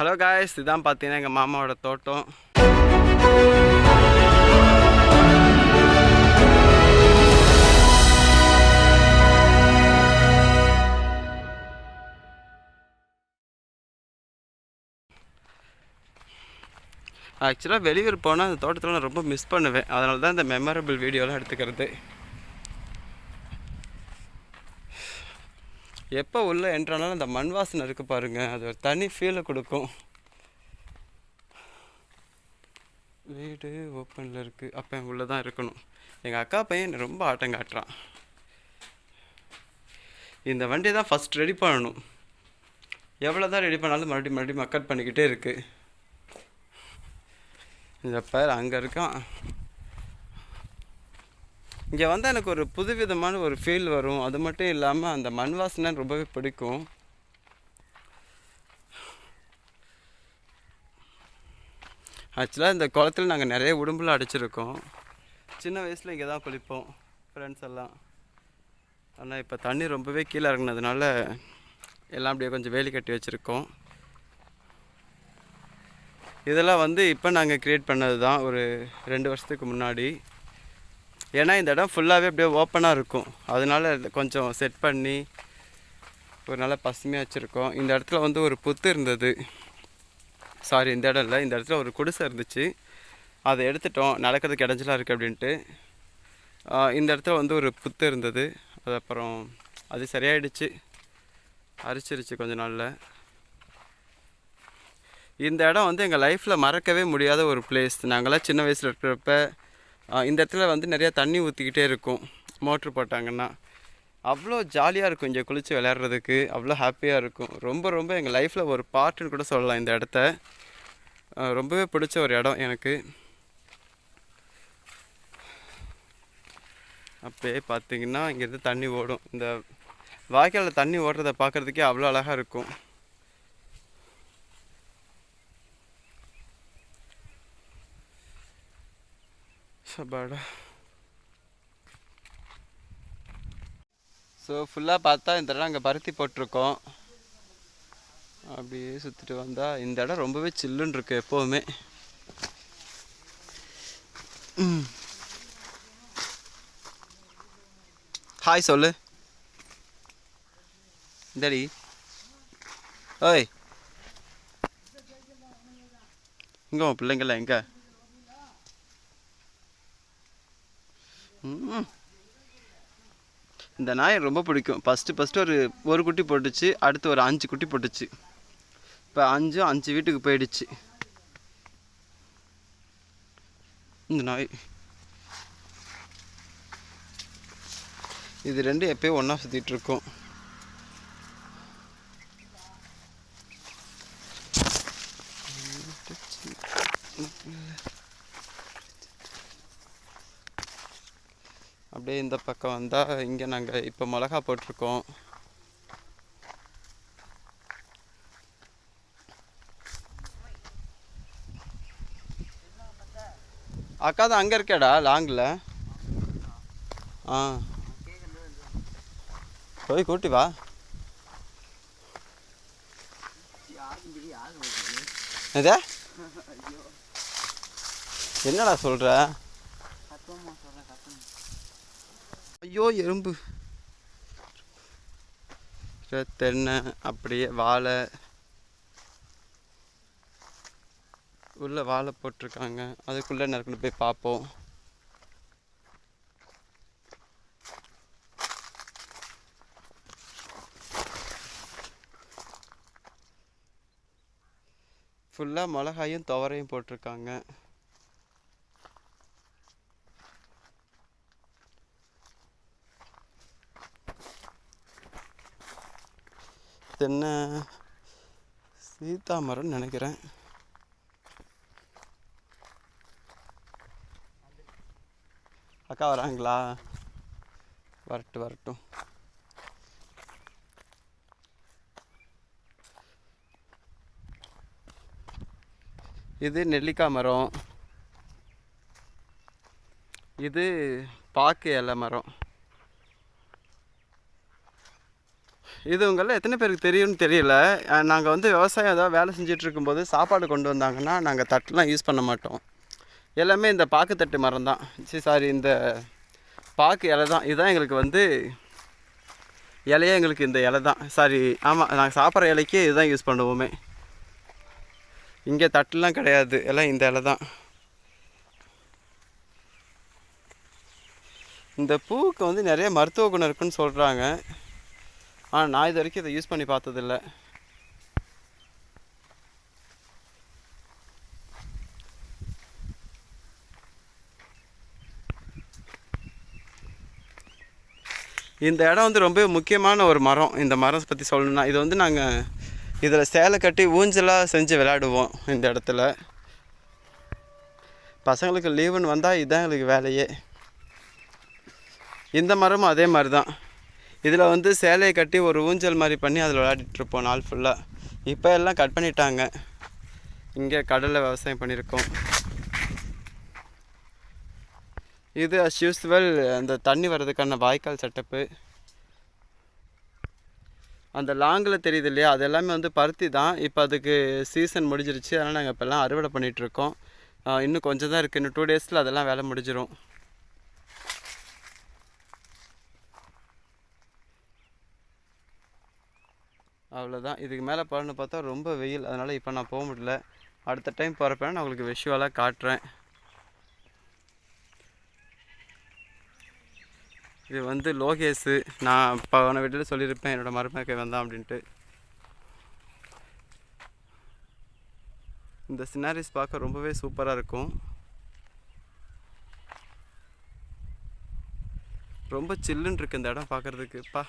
Hello guys இதான் பார்த்தீங்கன்னா எங்கள் மாமாவோட தோட்டம். ஆக்சுவலாக வெளியூர் போனால் அந்த தோட்டத்தில் நான் ரொம்ப மிஸ் பண்ணுவேன். அதனால தான் இந்த மெமரபிள் வீடியோலாம் எடுத்துக்கிறது. எப்போ உள்ளே என்ட்ரானாலும் அந்த மண் வாசனை இருக்குது பாருங்கள் அது ஒரு தனி ஃபீலை கொடுக்கும். வீடு ஓப்பனில் இருக்குது அப்போ உள்ளே தான் இருக்கணும். எங்கள் அக்கா பையன் ரொம்ப ஆட்டம் காட்டுறான். இந்த வண்டியை தான் ஃபஸ்ட் ரெடி பண்ணணும். எவ்வளோ தான் ரெடி பண்ணாலும் மறுபடியும் மறுபடியும் மக்கட் பண்ணிக்கிட்டே இருக்குது இந்த பேர் அங்கே இருக்கான். இங்கே வந்தால் எனக்கு ஒரு புதுவிதமான ஒரு ஃபீல் வரும். அது மட்டும் இல்லாமல் அந்த மண் வாசனை ரொம்பவே பிடிக்கும். ஆக்சுவலாக இந்த குளத்துல நாங்கள் நிறைய உடம்புல அடைச்சிருக்கோம். சின்ன வயசில் இங்கே தான் குளிப்போம் ஃப்ரெண்ட்ஸ் எல்லாம். ஆனால் இப்போ தண்ணி ரொம்பவே கீழே இறங்குனதுனால எல்லாம் அப்படியே கொஞ்சம் வேலி கட்டி வச்சுருக்கோம். இதெல்லாம் வந்து இப்போ நாங்கள் க்ரியேட் பண்ணது தான் ஒரு ரெண்டு வருஷத்துக்கு முன்னாடி. ஏன்னா இந்த இடம் ஃபுல்லாகவே அப்படியே ஓப்பனாக இருக்கும். அதனால கொஞ்சம் செட் பண்ணி ஒரு நல்ல பசுமையாக வச்சுருக்கோம். இந்த இடத்துல வந்து ஒரு புத்து இருந்தது. சாரி இந்த இடம் இல்லை. இந்த இடத்துல ஒரு குடிசை இருந்துச்சு. அதை எடுத்துட்டோம். நடக்கிறதுக்கு இடைஞ்சலாக இருக்குது அப்படின்ட்டு. இந்த இடத்துல வந்து ஒரு புத்து இருந்தது. அது அப்புறம் அது சரியாயிடுச்சு. அரிச்சிருச்சு கொஞ்ச நாளில். இந்த இடம் வந்து எங்கள் லைஃப்பில் மறக்கவே முடியாத ஒரு பிளேஸ் நாங்களாம் சின்ன வயசில் இருக்கிறப்ப இந்த இடத்துல வந்து நிறையா தண்ணி ஊற்றிக்கிட்டே இருக்கும். மோட்ரு போட்டாங்கன்னா. அவ்வளோ ஜாலியாக இருக்கும் இங்கே குளித்து விளையாடுறதுக்கு. அவ்வளோ ஹாப்பியாக இருக்கும். ரொம்ப ரொம்ப எங்கள் லைஃப்பில் ஒரு பார்ட்டுன்னு கூட சொல்லலாம் இந்த இடத்த. ரொம்பவே பிடிச்ச ஒரு இடம் எனக்கு. அப்படியே பார்த்தீங்கன்னா இங்கேருந்து தண்ணி ஓடும். இந்த வாய்க்காலில் தண்ணி ஓடுறத பார்க்குறதுக்கே அவ்வளோ அழகாக இருக்கும். சபாடா ஸோ ஃபுல்லாக பார்த்தா இந்த இடம் அங்கே பருத்தி போட்டிருக்கோம். அப்படியே சுற்றிட்டு வந்தால் இந்த இடம் ரொம்பவே சில்லுன்னு இருக்கு எப்போவுமே. ஹாய் சொல்லு. இந்தடி. ஓய். இங்கே உன் எங்கே? இந்த நாய் ரொம்ப பிடிக்கும். ஃபஸ்ட்டு ஃபஸ்ட்டு ஒரு ஒரு குட்டி போட்டுச்சு அடுத்து ஒரு அஞ்சு குட்டி போட்டுச்சு. இப்போ அஞ்சும் அஞ்சு வீட்டுக்கு போயிடுச்சு. இந்த நாய். இது ரெண்டும் எப்பயும் ஒன்றா சுற்றிட்டு இருக்கோம். அப்படியே இந்த பக்கம் வந்தால் இங்கே நாங்கள் இப்போ மிளகா போட்டிருக்கோம். அக்கா தான் அங்கே இருக்கேடா லாங்கில்? ஆ. போய் கூட்டி வா. எது என்னடா சொல்கிற ஐயோ எறும்பு. தென்னை அப்படியே வாழை. உள்ளே வாழை போட்டிருக்காங்க. அதுக்குள்ளே நடக்கணும் போய் பார்ப்போம். ஃபுல்லாக மிளகாயும் துவரையும் போட்டிருக்காங்க. தென்னை சீதாமரம்னு நினைக்கிறேன். அக்கா வராங்களா? வரட்டும் வரட்டும். இது நெல்லிக்காய் மரம். இது பாக்கு இலை மரம். இது உங்களில் எத்தனை பேருக்கு தெரியும்னு தெரியல. நாங்கள் வந்து விவசாயம் ஏதாவது வேலை செஞ்சுட்டு இருக்கும்போது சாப்பாடு கொண்டு வந்தாங்கன்னா நாங்கள் தட்டுலாம் யூஸ் பண்ண மாட்டோம். எல்லாமே இந்த பாக்குத்தட்டு மரம் தான். சரி சாரி இந்த பாக்கு இலை தான். இதுதான் எங்களுக்கு வந்து இலையே எங்களுக்கு இந்த இலை தான். சாரி ஆமாம் நாங்கள் சாப்பிட்ற இலைக்கே இதுதான் யூஸ் பண்ணுவோமே. இங்கே தட்டுலாம் கிடையாது. எல்லாம் இந்த இலை தான். இந்த பூவுக்கு வந்து நிறைய மருத்துவ குணம் இருக்குன்னு சொல்கிறாங்க ஆனால் நான் இது வரைக்கும் இதை யூஸ் பண்ணி பார்த்ததில்ல. இந்த இடம் வந்து ரொம்ப முக்கியமான ஒரு மரம். இந்த மரம் பற்றி சொல்லணும்னா இது வந்து நாங்கள் இதில் சேலை கட்டி ஊஞ்சலாக செஞ்சு விளையாடுவோம் இந்த இடத்துல. பசங்களுக்கு லீவுன்னு வந்தால் இதுதான் எங்களுக்கு வேலையே. இந்த மரமும் அதே மாதிரி தான் இதில் வந்து சேலையை கட்டி ஒரு ஊஞ்சல் மாதிரி பண்ணி அதில் விளையாடிட்டுருப்போம் நாள் ஃபுல்லாக இப்போ எல்லாம் கட் பண்ணிட்டாங்க. இங்கே கடலில் விவசாயம் பண்ணியிருக்கோம். இது அஸ் யூஸ்வல் அந்த தண்ணி வர்றதுக்கான வாய்க்கால் செட்டப்பு. அந்த லாங்கில் தெரியுது இல்லையா? அது எல்லாமே வந்து பருத்தி தான். இப்போ அதுக்கு சீசன் முடிஞ்சிருச்சு. அதனால் நாங்கள் இப்போல்லாம் அறுவடை பண்ணிகிட்ருக்கோம் இன்னும் கொஞ்சம் தான் இருக்குது இன்னும் டூ டேஸில் அதெல்லாம் வேலை முடிஞ்சிடும் அவ்வளோதான் இதுக்கு மேலே போகணுன்னு பார்த்தா ரொம்ப வெயில். அதனால் இப்போ நான் போக முடியல. அடுத்த டைம் போகிறப்ப நான் உங்களுக்கு விஷுவலாக காட்டுறேன். இது வந்து லோகேஷு. நான் போன வீட்டில் சொல்லியிருப்பேன். என்னோடய மருமகன் வந்தான் அப்படின்ட்டு. இந்த சினாரிஸ் பார்க்க ரொம்பவே சூப்பராக இருக்கும். ரொம்ப சில்லுன்னு இருக்கு இந்த இடம் பார்க்குறதுக்கு. பா.